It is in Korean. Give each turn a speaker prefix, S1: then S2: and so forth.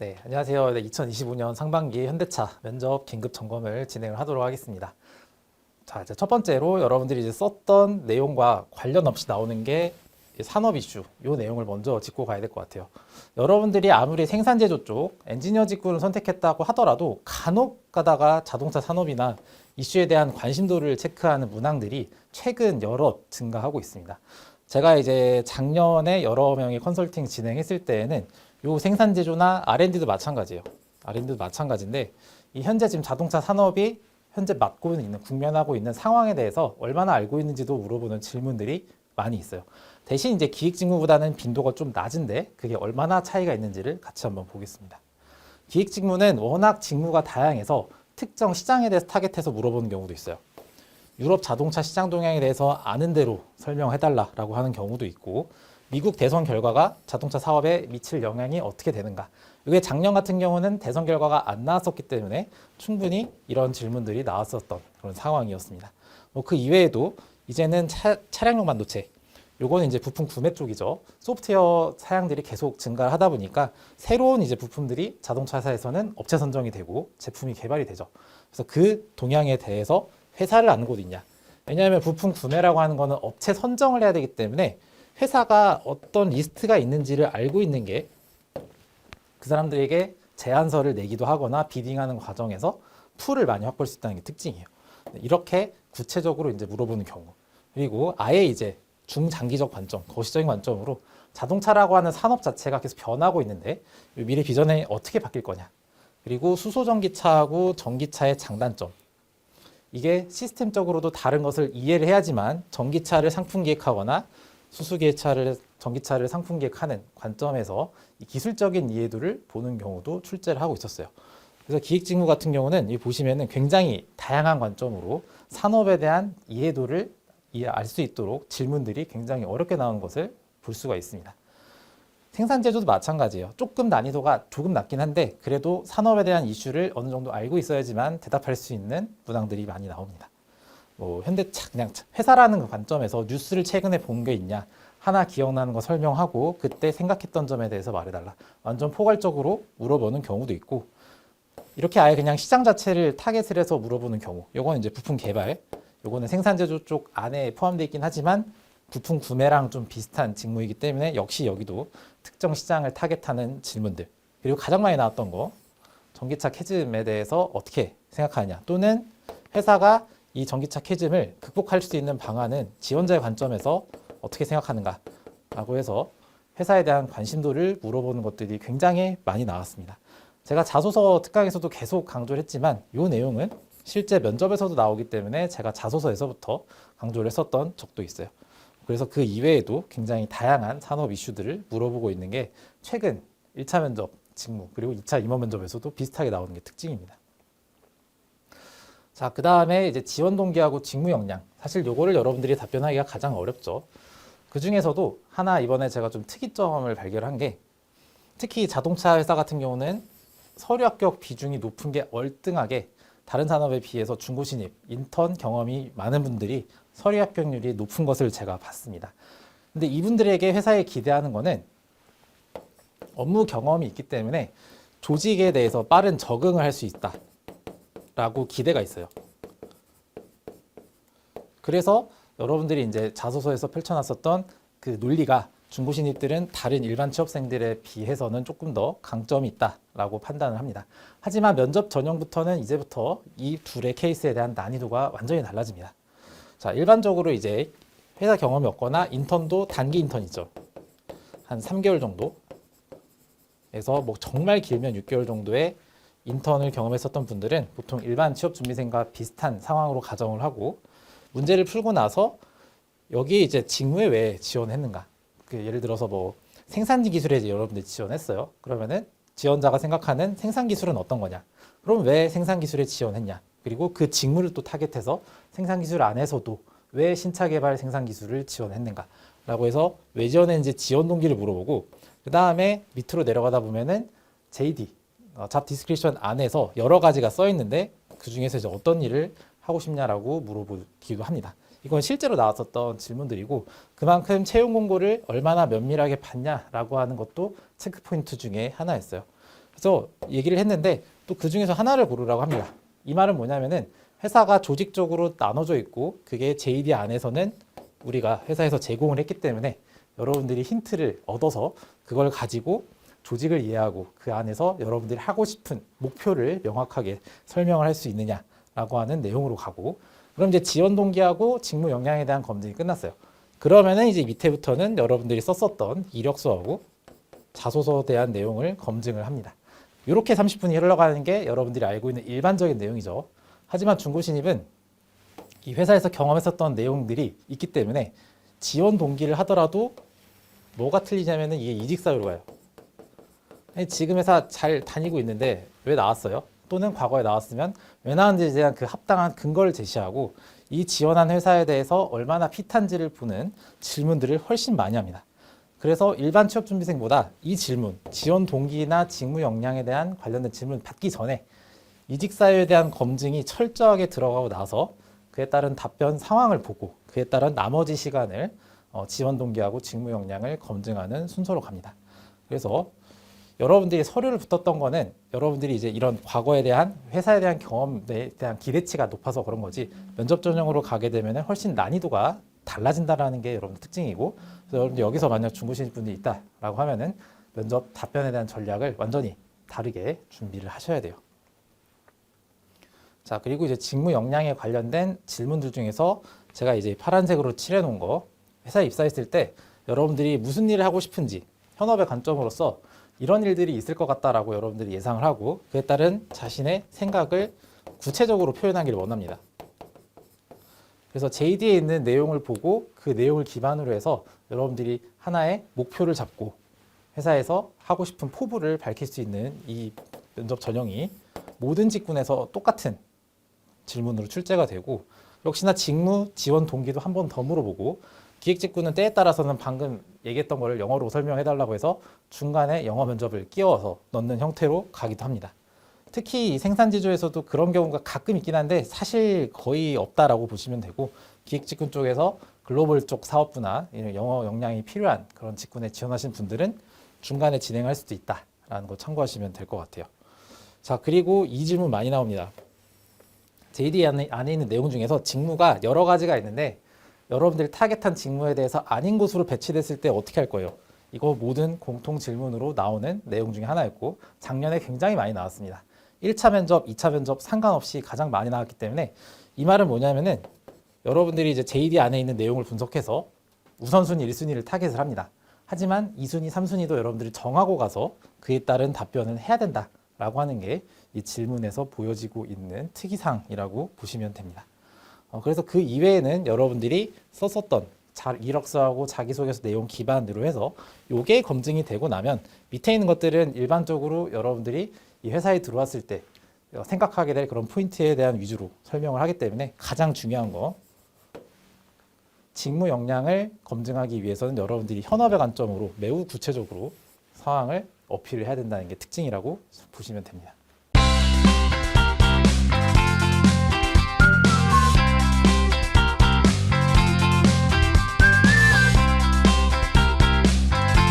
S1: 네, 안녕하세요. 네, 2025년 상반기 현대차 면접 긴급 점검을 진행을 하도록 하겠습니다. 자, 이제 첫 번째로 여러분들이 이제 썼던 내용과 관련 없이 나오는 게이 산업 이슈, 이 내용을 먼저 짚고 가야 될 것 같아요. 여러분들이 아무리 생산 제조 쪽 엔지니어 직군을 선택했다고 하더라도 간혹 가다가 자동차 산업이나 이슈에 대한 관심도를 체크하는 문항들이 최근 여러 증가하고 있습니다. 제가 이제 작년에 여러 명의 컨설팅 진행했을 때에는 요 생산 제조나 R&D도 마찬가지예요. R&D도 마찬가지인데 이 현재 지금 자동차 산업이 현재 맡고 있는 국면하고 있는 상황에 대해서 얼마나 알고 있는지도 물어보는 질문들이 많이 있어요. 대신 이제 기획 직무보다는 빈도가 좀 낮은데 그게 얼마나 차이가 있는지를 같이 한번 보겠습니다. 기획 직무는 워낙 직무가 다양해서 특정 시장에 대해서 타겟해서 물어보는 경우도 있어요. 유럽 자동차 시장 동향에 대해서 아는 대로 설명해달라라고 하는 경우도 있고 미국 대선 결과가 자동차 사업에 미칠 영향이 어떻게 되는가. 이게 작년 같은 경우는 대선 결과가 안 나왔었기 때문에 충분히 이런 질문들이 나왔었던 그런 상황이었습니다. 뭐 그 이외에도 이제는 차, 차량용 반도체 요거는 이제 부품 구매 쪽이죠. 소프트웨어 사양들이 계속 증가를 하다 보니까 새로운 이제 부품들이 자동차 회사에서는 업체 선정이 되고 제품이 개발이 되죠. 그래서 그 동향에 대해서 회사를 곳이 있냐. 왜냐하면 부품 구매라고 하는 거는 업체 선정을 해야 되기 때문에 회사가 어떤 리스트가 있는지를 알고 있는 게 그 사람들에게 제안서를 내기도 하거나 비딩하는 과정에서 풀을 많이 확보할 수 있다는 게 특징이에요. 이렇게 구체적으로 이제 물어보는 경우. 그리고 아예 이제 중장기적 관점, 거시적인 관점으로 자동차라고 하는 산업 자체가 계속 변하고 있는데 이 미래 비전에 어떻게 바뀔 거냐. 그리고 수소 전기차하고 전기차의 장단점. 이게 시스템적으로도 다른 것을 이해를 해야지만 전기차를 상품 기획하거나 수소기차를 전기차를 상품 기획하는 관점에서 이 기술적인 이해도를 보는 경우도 출제를 하고 있었어요. 그래서 기획 직무 같은 경우는 이 보시면은 굉장히 다양한 관점으로 산업에 대한 이해도를 알 수 있도록 질문들이 굉장히 어렵게 나온 것을 볼 수가 있습니다. 생산 제조도 마찬가지예요. 조금 난이도가 조금 낮긴 한데 그래도 산업에 대한 이슈를 어느 정도 알고 있어야지만 대답할 수 있는 문항들이 많이 나옵니다. 뭐 현대 차 그냥 회사라는 그 관점에서 뉴스를 최근에 본 게 있냐 하나 기억나는 거 설명하고 그때 생각했던 점에 대해서 말해달라. 완전 포괄적으로 물어보는 경우도 있고 이렇게 아예 그냥 시장 자체를 타겟을 해서 물어보는 경우. 요거는 이제 부품 개발, 요거는 생산 제조 쪽 안에 포함되어 있긴 하지만 부품 구매랑 좀 비슷한 직무이기 때문에 역시 여기도 특정 시장을 타겟하는 질문들. 그리고 가장 많이 나왔던 거 전기차 캐즘에 대해서 어떻게 생각하냐 또는 회사가 이 전기차 캐즘을 극복할 수 있는 방안은 지원자의 관점에서 어떻게 생각하는가 라고 해서 회사에 대한 관심도를 물어보는 것들이 굉장히 많이 나왔습니다. 제가 자소서 특강에서도 계속 강조를 했지만 이 내용은 실제 면접에서도 나오기 때문에 제가 자소서에서부터 강조를 했었던 적도 있어요. 그래서 그 이외에도 굉장히 다양한 산업 이슈들을 물어보고 있는 게 최근 1차 면접 직무 그리고 2차 임원 면접에서도 비슷하게 나오는 게 특징입니다. 자, 그 다음에 이제 지원 동기하고 직무 역량. 사실 요거를 여러분들이 답변하기가 가장 어렵죠. 그 중에서도 하나 이번에 제가 좀 특이점을 발견한 게 특히 자동차 회사 같은 경우는 서류 합격 비중이 높은 게 월등하게 다른 산업에 비해서 중고 신입, 인턴 경험이 많은 분들이 서류 합격률이 높은 것을 제가 봤습니다. 근데 이분들에게 회사에 기대하는 거는 업무 경험이 있기 때문에 조직에 대해서 빠른 적응을 할 수 있다. 라고 기대가 있어요. 그래서 여러분들이 이제 자소서에서 펼쳐놨었던 그 논리가 중고 신입들은 다른 일반 취업생들에 비해서는 조금 더 강점이 있다라고 판단을 합니다. 하지만 면접 전형부터는 이제부터 이 둘의 케이스에 대한 난이도가 완전히 달라집니다. 자, 일반적으로 이제 회사 경험이 없거나 인턴도 단기 인턴이죠. 한 3개월 정도. 에서 뭐 정말 길면 6개월 정도의 인턴을 경험했었던 분들은 보통 일반 취업 준비생과 비슷한 상황으로 가정을 하고 문제를 풀고 나서 여기 이제 직무에 왜 지원했는가? 그 예를 들어서 뭐 생산지 기술에 여러분들이 지원했어요. 그러면은 지원자가 생각하는 생산 기술은 어떤 거냐? 그럼 왜 생산 기술에 지원했냐? 그리고 그 직무를 또 타겟해서 생산 기술 안에서도 왜 신차 개발 생산 기술을 지원했는가? 라고 해서 왜 지원했는지 지원 동기를 물어보고 그 다음에 밑으로 내려가다 보면은 JD 어, 잡 디스크리션 안에서 여러 가지가 써 있는데 그 중에서 이제 어떤 일을 하고 싶냐라고 물어보기도 합니다. 이건 실제로 나왔었던 질문들이고 그만큼 채용 공고를 얼마나 면밀하게 봤냐라고 하는 것도 체크 포인트 중에 하나였어요. 그래서 얘기를 했는데 또 그 중에서 하나를 고르라고 합니다. 이 말은 뭐냐면은 회사가 조직적으로 나눠져 있고 그게 JD 안에서는 우리가 회사에서 제공을 했기 때문에 여러분들이 힌트를 얻어서 그걸 가지고 조직을 이해하고 그 안에서 여러분들이 하고 싶은 목표를 명확하게 설명을 할 수 있느냐라고 하는 내용으로 가고 그럼 이제 지원 동기하고 직무 역량에 대한 검증이 끝났어요. 그러면은 이제 밑에부터는 여러분들이 썼었던 이력서하고 자소서에 대한 내용을 검증을 합니다. 이렇게 30분이 흘러가는 게 여러분들이 알고 있는 일반적인 내용이죠. 하지만 중고 신입은 이 회사에서 경험했었던 내용들이 있기 때문에 지원 동기를 하더라도 뭐가 틀리냐면은 이게 이직 사유로 가요. 지금 회사 잘 다니고 있는데 왜 나왔어요? 또는 과거에 나왔으면 왜 나왔는지에 대한 그 합당한 근거를 제시하고 이 지원한 회사에 대해서 얼마나 핏한지를 보는 질문들을 훨씬 많이 합니다. 그래서 일반 취업 준비생보다 이 질문, 지원 동기나 직무 역량에 대한 관련된 질문 받기 전에 이직 사유에 대한 검증이 철저하게 들어가고 나서 그에 따른 답변 상황을 보고 그에 따른 나머지 시간을 어, 지원 동기하고 직무 역량을 검증하는 순서로 갑니다. 그래서 여러분들이 서류를 붙었던 거는 여러분들이 이제 이런 과거에 대한 회사에 대한 경험에 대한 기대치가 높아서 그런 거지 면접 전형으로 가게 되면 훨씬 난이도가 달라진다라는 게 여러분 특징이고 여러분들 여기서 만약 중고 신입 분이 있다라고 하면은 면접 답변에 대한 전략을 완전히 다르게 준비를 하셔야 돼요. 자 그리고 이제 직무 역량에 관련된 질문들 중에서 제가 이제 파란색으로 칠해 놓은 거 회사에 입사했을 때 여러분들이 무슨 일을 하고 싶은지 현업의 관점으로서 이런 일들이 있을 것 같다라고 여러분들이 예상을 하고 그에 따른 자신의 생각을 구체적으로 표현하기를 원합니다. 그래서 JD에 있는 내용을 보고 그 내용을 기반으로 해서 여러분들이 하나의 목표를 잡고 회사에서 하고 싶은 포부를 밝힐 수 있는 이 면접 전형이 모든 직군에서 똑같은 질문으로 출제가 되고 역시나 직무 지원 동기도 한 번 더 물어보고 기획직군은 때에 따라서는 방금 얘기했던 거를 영어로 설명해 달라고 해서 중간에 영어 면접을 끼워서 넣는 형태로 가기도 합니다. 특히 이 생산지주에서도 그런 경우가 가끔 있긴 한데 사실 거의 없다라고 보시면 되고 기획직군 쪽에서 글로벌 쪽 사업부나 영어 역량이 필요한 그런 직군에 지원하신 분들은 중간에 진행할 수도 있다라는 거 참고하시면 될 것 같아요. 자 그리고 이 질문 많이 나옵니다. JD 안에, 안에 있는 내용 중에서 직무가 여러 가지가 있는데 여러분들이 타겟한 직무에 대해서 아닌 곳으로 배치됐을 때 어떻게 할 거예요? 이거 모든 공통 질문으로 나오는 내용 중에 하나였고 작년에 굉장히 많이 나왔습니다. 1차 면접, 2차 면접 상관없이 가장 많이 나왔기 때문에 이 말은 뭐냐면은 여러분들이 이제 JD 안에 있는 내용을 분석해서 우선순위, 1순위를 타겟을 합니다. 하지만 2순위, 3순위도 여러분들이 정하고 가서 그에 따른 답변을 해야 된다라고 하는 게 이 질문에서 보여지고 있는 특이사항이라고 보시면 됩니다. 어, 그래서 그 이외에는 여러분들이 썼었던 자, 이력서하고 자기소개서 내용 기반으로 해서 요게 검증이 되고 나면 밑에 있는 것들은 일반적으로 여러분들이 이 회사에 들어왔을 때 어, 생각하게 될 그런 포인트에 대한 위주로 설명을 하기 때문에 가장 중요한 거 직무 역량을 검증하기 위해서는 여러분들이 현업의 관점으로 매우 구체적으로 상황을 어필을 해야 된다는 게 특징이라고 보시면 됩니다.